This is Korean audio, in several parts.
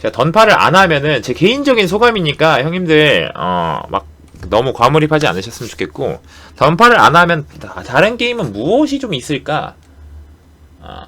제가 던파를 안 하면은 제 개인적인 소감이니까 형님들 어 막 너무 과몰입하지 않으셨으면 좋겠고 던파를 안 하면 다- 다른 게임은 무엇이 좀 있을까? 어.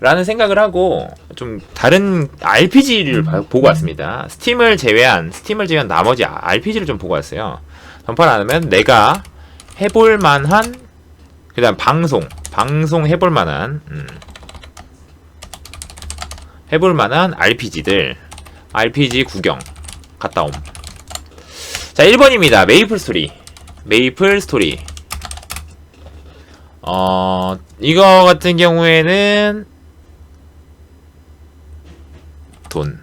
라는 생각을 하고 좀 다른 RPG를 보고 왔습니다. 스팀을 제외한 스팀을 제외한 나머지 RPG를 좀 보고 왔어요. 던파를 안 하면 내가 해볼 만한 그다음 방송 방송 해볼 만한 음. 해볼 만한 RPG들 RPG 구경 갔다 옴. 자 1번입니다. 메이플 스토리 메이플 스토리 어 이거 같은 경우에는 돈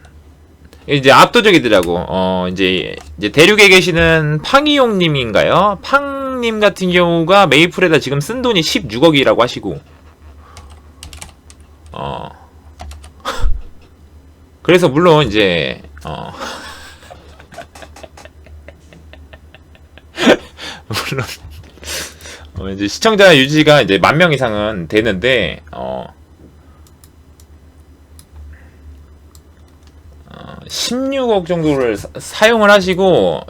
이제 압도적이더라고. 어 이제 이제 대륙에 계시는 팡이용님인가요? 팡님 같은 경우가 메이플에다 지금 쓴 돈이 16억이라고 하시고 어 그래서 물론 이제 어 물론 어 이제 시청자 유지가 이제 만 명 이상은 되는데 어 16억 정도를 사, 사용을 하시고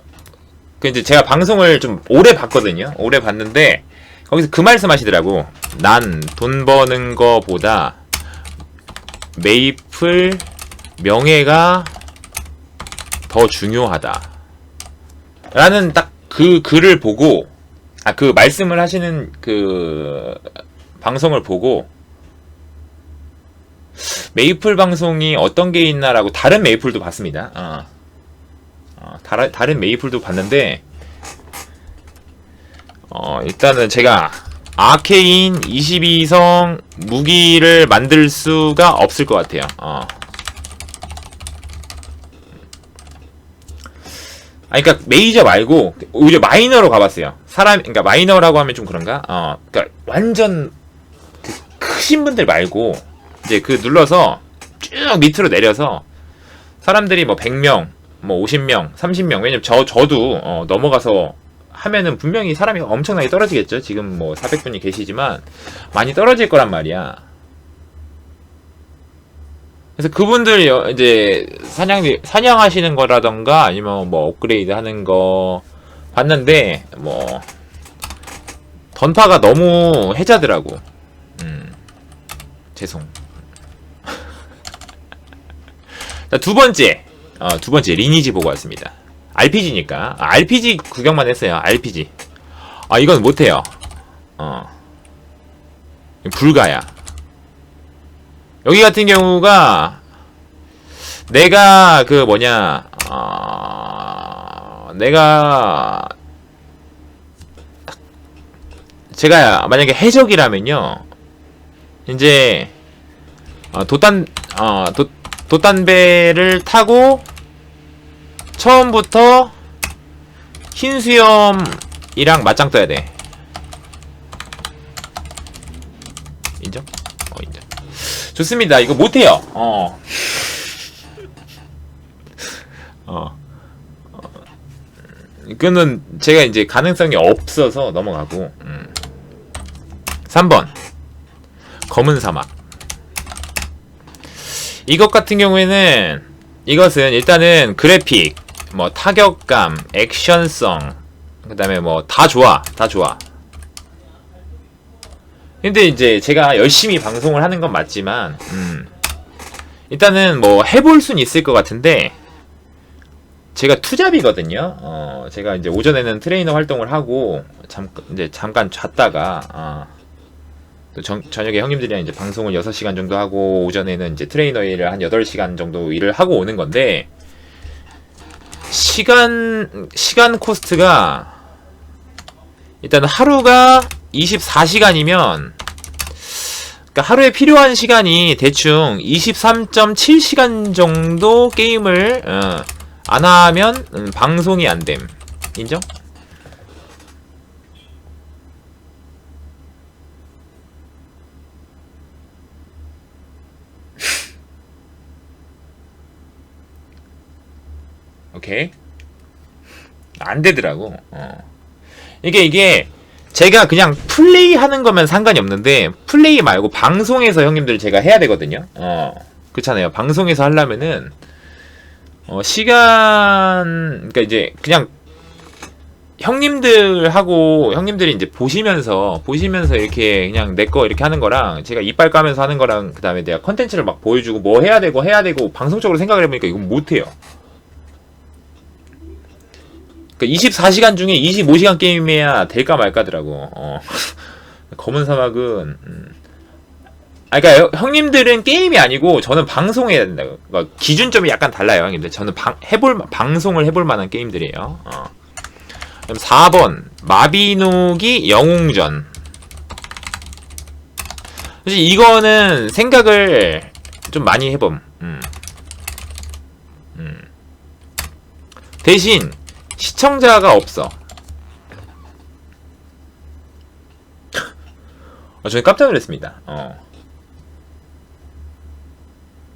그 이제 제가 방송을 좀 오래 봤거든요. 오래 봤는데 거기서 그 말씀 하시더라고. 난 돈 버는 거보다 메이플 명예가 더 중요하다. 라는 딱 그 글을 보고 아 그 말씀을 하시는 그 방송을 보고 메이플 방송이 어떤 게 있나라고 다른 메이플도 봤습니다. 어. 어, 다른 다른 메이플도 봤는데 어, 일단은 제가 아케인 22성 무기를 만들 수가 없을 것 같아요. 어. 아, 그러니까 메이저 말고 오히려 마이너로 가봤어요. 사람, 그러니까 마이너라고 하면 좀 그런가? 어, 그러니까 완전 그 크신 분들 말고 이제 그 눌러서 쭉 밑으로 내려서 사람들이 뭐 100명, 뭐 50명, 30명 왜냐면 저 저도 어, 넘어가서 하면은 분명히 사람이 엄청나게 떨어지겠죠. 지금 뭐 400분이 계시지만 많이 떨어질 거란 말이야. 그래서 그분들 여- 이제 사냥 사냥하시는 거라던가 아니면 뭐 업그레이드 하는 거 봤는데 뭐 던파가 너무 해자더라고. 음. 죄송. 자, 두 번째. 어, 두 번째 리니지 보고 왔습니다. RPG니까. 아, RPG 구경만 했어요. RPG. 아, 이건 못 해요. 어. 불가야. 여기 같은 경우가 내가 그 뭐냐 어, 내가 제가 만약에 해적이라면요. 이제 어, 돛단 어, 돛, 돛단배를 타고 처음부터 흰 수염이랑 맞짱 떠야 돼 인정? 어 인정 좋습니다. 이거 못해요. 어. 어. 어. 이거는 제가 이제 가능성이 없어서 넘어가고. 음. 3번. 검은 사막. 이것 같은 경우에는 이것은 일단은 그래픽, 뭐 타격감, 액션성, 그 다음에 뭐 다 좋아. 다 좋아. 근데 이제 제가 열심히 방송을 하는 건 맞지만, 음, 일단은 뭐 해볼 순 있을 것 같은데, 제가 투잡이거든요. 어, 제가 이제 오전에는 트레이너 활동을 하고, 잠깐, 이제 잠깐 잤다가, 어, 또 전, 저녁에 형님들이랑 이제 방송을 6시간 정도 하고, 오전에는 이제 트레이너 일을 한 8시간 정도 일을 하고 오는 건데, 시간, 시간 코스트가, 일단 하루가 24시간이면 그러니까 하루에 필요한 시간이 대충 23.7시간 정도 게임을 어, 안 하면 음, 방송이 안 됨. 인정? 오케이. 안 되더라고. 어. 이게 이게 제가 그냥 플레이 하는 거면 상관이 없는데 플레이 말고 방송에서 형님들 제가 해야 되거든요. 어. 그렇잖아요. 방송에서 하려면은 어, 시간 그러니까 이제 그냥 형님들하고 형님들이 이제 보시면서 보시면서 이렇게 그냥 내 거 이렇게 하는 거랑 제가 이빨 까면서 하는 거랑 그다음에 내가 컨텐츠를 막 보여주고 뭐 해야 되고 해야 되고 방송적으로 생각을 해보니까 이건 못 해요. 그러니까 24시간 중에 25시간 게임해야 될까 말까더라고. 어. 검은 사막은 음. 아, 그러니까 형님들은 게임이 아니고 저는 방송해야 된다. 그러니까 기준점이 약간 달라요, 형님들. 저는 방, 해볼 방송을 해볼 만한 게임들이에요. 어. 그럼 4번 마비노기 영웅전. 사실 이거는 생각을 좀 많이 해봄. 음. 음. 대신 시청자가 없어. 어, 저는 깜짝 놀랐습니다. 어.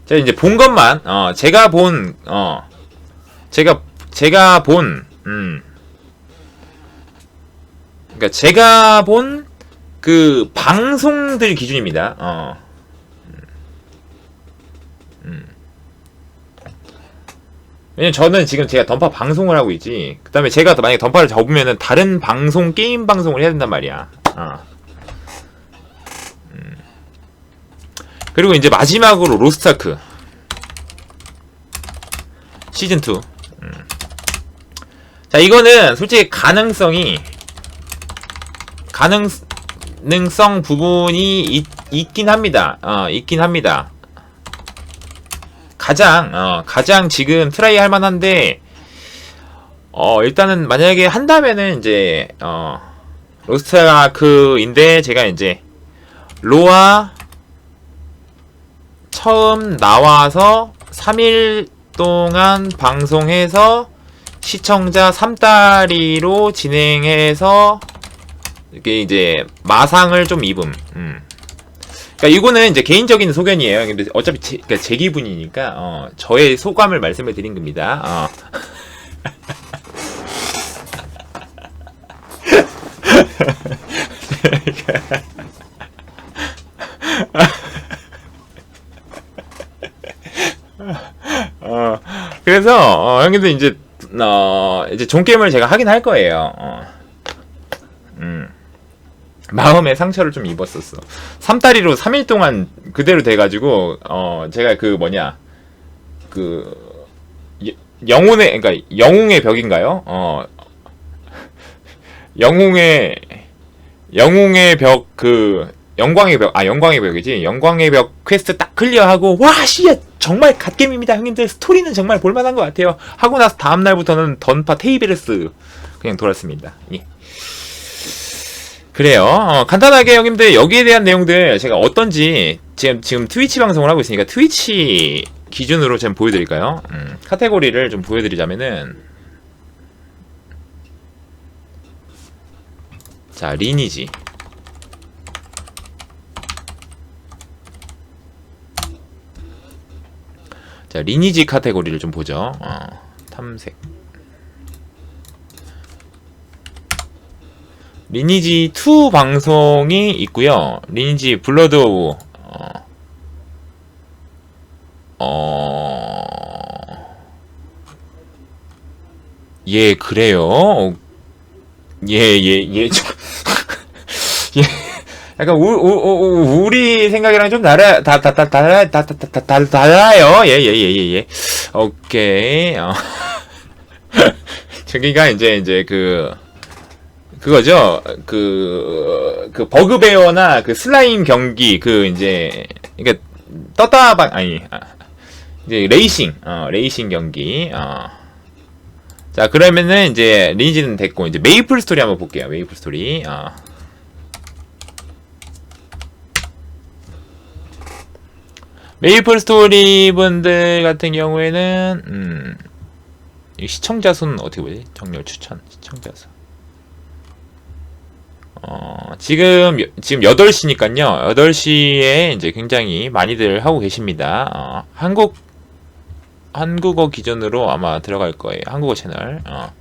제가 이제 본 것만, 어, 제가 본, 어, 제가, 제가 본, 음. 그니까 제가 본 그 방송들 기준입니다. 어. 왜냐면 저는 지금 제가 던파 방송을 하고 있지. 그 다음에 제가 만약에 던파를 접으면은 다른 방송, 게임 방송을 해야 된단 말이야. 어. 음. 그리고 이제 마지막으로 로스타크. 시즌2. 음. 자, 이거는 솔직히 가능성이, 가능성 부분이 있, 있긴 합니다. 어, 있긴 합니다. 가장 어, 가장 지금 트라이 할 만한데 어 일단은 만약에 한다면은 이제 어 로스트아크인데 제가 이제 로아 처음 나와서 3일 동안 방송해서 시청자 3다리로 진행해서 이게 이제 마상을 좀 입음. 음. 그러니까 이거는 이제 개인적인 소견이에요. 근데 어차피 제, 그러니까 제 기분이니까 어, 저의 소감을 말씀을 드린 겁니다. 어. 어, 그래서 어, 형님들 이제 어, 이제 종 게임을 제가 하긴 할 거예요. 어. 음. 마음의 상처를 좀 입었었어. 삼다리로 3일 동안 그대로 돼가지고, 어, 제가 그 뭐냐, 그, 영혼의, 그러니까 영웅의 벽인가요? 어, 영웅의, 영웅의 벽, 그, 영광의 벽, 아, 영광의 벽이지. 영광의 벽 퀘스트 딱 클리어하고, 와, 씨, 정말 갓겜입니다, 형님들. 스토리는 정말 볼만한 것 같아요. 하고 나서 다음날부터는 던파 테이베르스 그냥 돌았습니다. 예. 그래요. 어, 간단하게 형님들 여기에 대한 내용들 제가 어떤지 지금 지금 트위치 방송을 하고 있으니까 트위치 기준으로 좀 보여드릴까요? 음, 카테고리를 좀 보여드리자면은 자 리니지 자 리니지 카테고리를 좀 보죠. 어, 탐색 리니지 2 방송이 있고요. 리니지 블러드 오브 어, 어... 예 그래요. 예 예예 예, 예, 예, 약간 우, 우, 우, 우리 생각이랑 좀 달라 다다다 달라 다다다 달라요. 예 예 예 예 예. 오케이. 어. 저기가 이제 이제 그 그거죠. 그, 그, 버그베어나 그 슬라임 경기, 그, 이제, 그니까, 떴다방, 아니, 아, 이제 레이싱, 어, 레이싱 경기, 어. 자, 그러면은 이제 리니지는 됐고, 이제 메이플 스토리 한번 볼게요. 메이플 스토리, 어. 메이플 스토리 분들 같은 경우에는, 음, 시청자 수는 어떻게 보지? 정렬 추천, 시청자 수. 어, 지금, 지금 8시니까요. 8시에 이제 굉장히 많이들 하고 계십니다. 어, 한국, 한국어 기준으로 아마 들어갈 거예요. 한국어 채널. 어.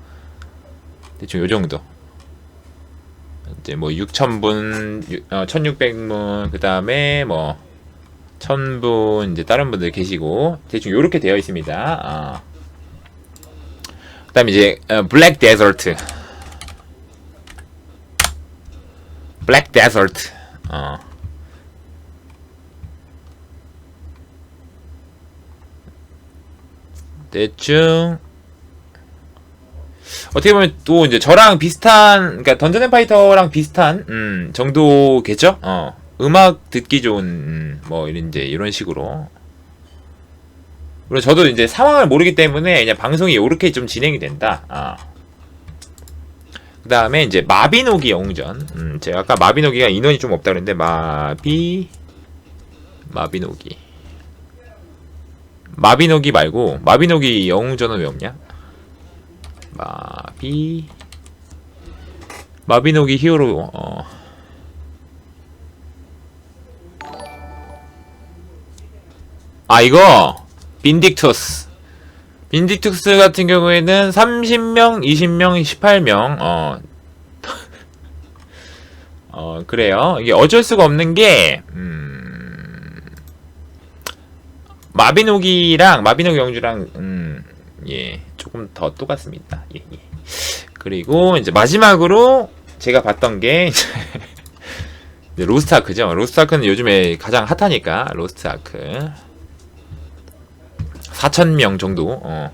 대충 요 정도. 이제 뭐 6,000분, 어, 1,600문, 그 다음에 뭐, 천분 이제 다른 분들 계시고 대충 요렇게 되어 있습니다. 어. 그 다음 이제 어, 블랙 데저트. 블랙 데저트. 어. 대충 어떻게 보면 또 이제 저랑 비슷한 그러니까 던전 앤 파이터랑 비슷한 음, 정도겠죠? 어. 음악 듣기 좋은 음, 뭐 이런 이제 이런 식으로 그리고 저도 이제 상황을 모르기 때문에 그냥 방송이 이렇게 좀 진행이 된다. 아. 그 다음에 이제 마비노기 영웅전. 음, 제가 아까 마비노기가 인원이 좀 없다 그랬는데 마비 마비노기 마비노기 말고 마비노기 영웅전은 왜 없냐? 마비 마비노기 히어로 어. 아 이거 빈딕투스 빈딕투스 같은 경우에는 30명, 20명, 18명 어. 어 그래요 이게 어쩔 수가 없는 게 음, 마비노기랑 마비노기 영주랑 음, 예 조금 더 똑같습니다 예, 예. 그리고 이제 마지막으로 제가 봤던 게 로스트아크죠 로스트아크는 요즘에 가장 핫하니까 로스트아크 4,000명 정도, 어.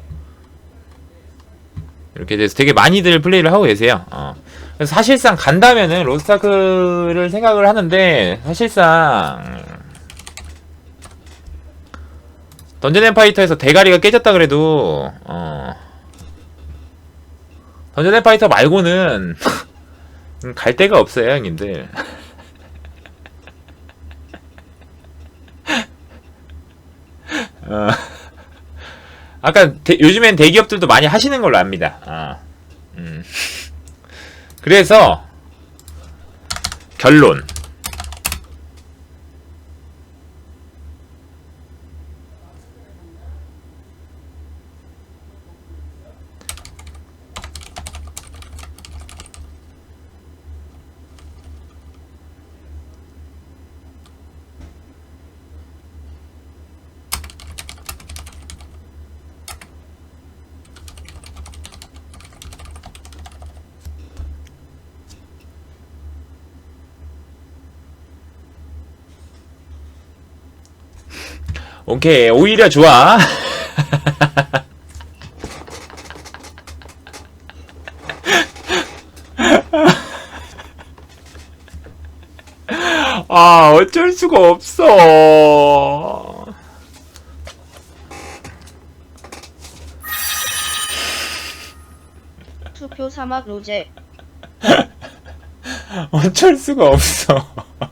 이렇게 돼서 되게 많이들 플레이를 하고 계세요, 어. 그래서 사실상 간다면은 로스타크를 생각을 하는데, 사실상, 던전 앤 파이터에서 대가리가 깨졌다 그래도, 어. 던전 앤 파이터 말고는, 음, 갈 데가 없어요, 형님들. 어. 아까 대- 요즘엔 대기업들도 많이 하시는 걸로 압니다. 아, 음. 그래서 결론. 오케이 오히려 좋아. 아 어쩔 수가 없어. 투표 사막 로제 어쩔 수가 없어.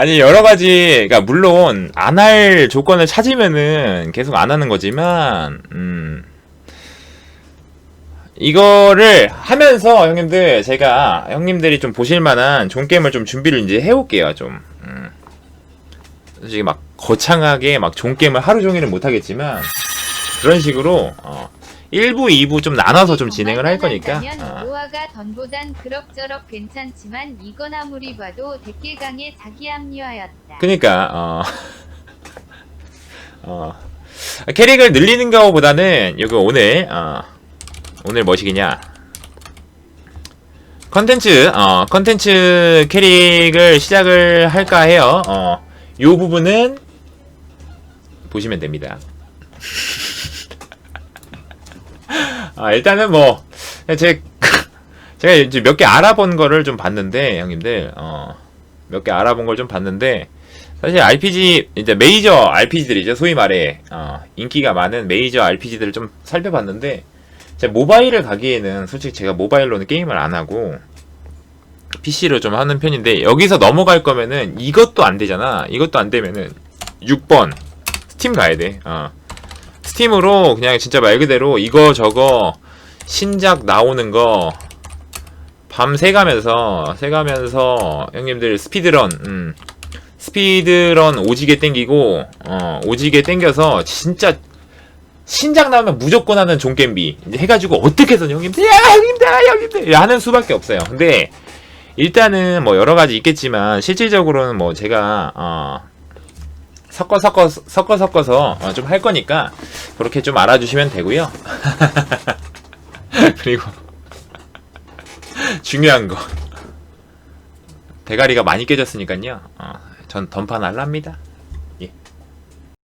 아니 여러 가지 그러니까 물론 안 할 조건을 찾으면은 계속 안 하는 거지만 음 이거를 하면서 형님들 제가 형님들이 좀 보실 만한 좋은 게임을 좀 준비를 이제 해올게요 좀 음. 솔직히 막 거창하게 막 좋은 게임을 하루 종일은 못 하겠지만 그런 식으로 어 1부, 2부 좀 나눠서 좀 진행을 할 거니까 어. 노아가 던보단 그럭저럭 괜찮지만 이건 아무리 봐도 데킬강의 자기 합리화였다. 그니까 어. 어. 캐릭을 늘리는 거보다는 여기 오늘 어. 오늘 뭐시기냐 컨텐츠 어 컨텐츠 캐릭을 시작을 할까 해요 어. 요 부분은 보시면 됩니다 아 일단은 뭐 제, 제가 이제 몇 개 알아본 거를 좀 봤는데 형님들 어 몇 개 알아본 걸 좀 봤는데 사실 RPG 이제 메이저 RPG들이죠 소위 말해. 어, 인기가 많은 메이저 RPG들을 좀 살펴봤는데 제 모바일을 가기에는 솔직히 제가 모바일로는 게임을 안 하고 PC로 좀 하는 편인데 여기서 넘어갈 거면은 이것도 안 되잖아. 이것도 안 되면은 6번 스팀 가야 돼. 어. 스팀으로 그냥 진짜 말 그대로 이거 저거 신작 나오는 거 밤 새가면서 새가면서 형님들 스피드런 음. 스피드런 오지게 땡기고 어 오지게 땡겨서 진짜 신작 나오면 무조건 하는 종겜비 이제 해가지고 어떻게 해서 형님들 야 형님들 야, 형님들 야, 하는 수밖에 없어요 근데 일단은 뭐 여러 가지 있겠지만 실질적으로는 뭐 제가 어 섞어 섞어 섞어 섞어서 어, 좀할 거니까 그렇게 좀 알아주시면 되고요. 그리고 중요한 거 대가리가 많이 깨졌으니까요. 어, 전 던판 할랍니다.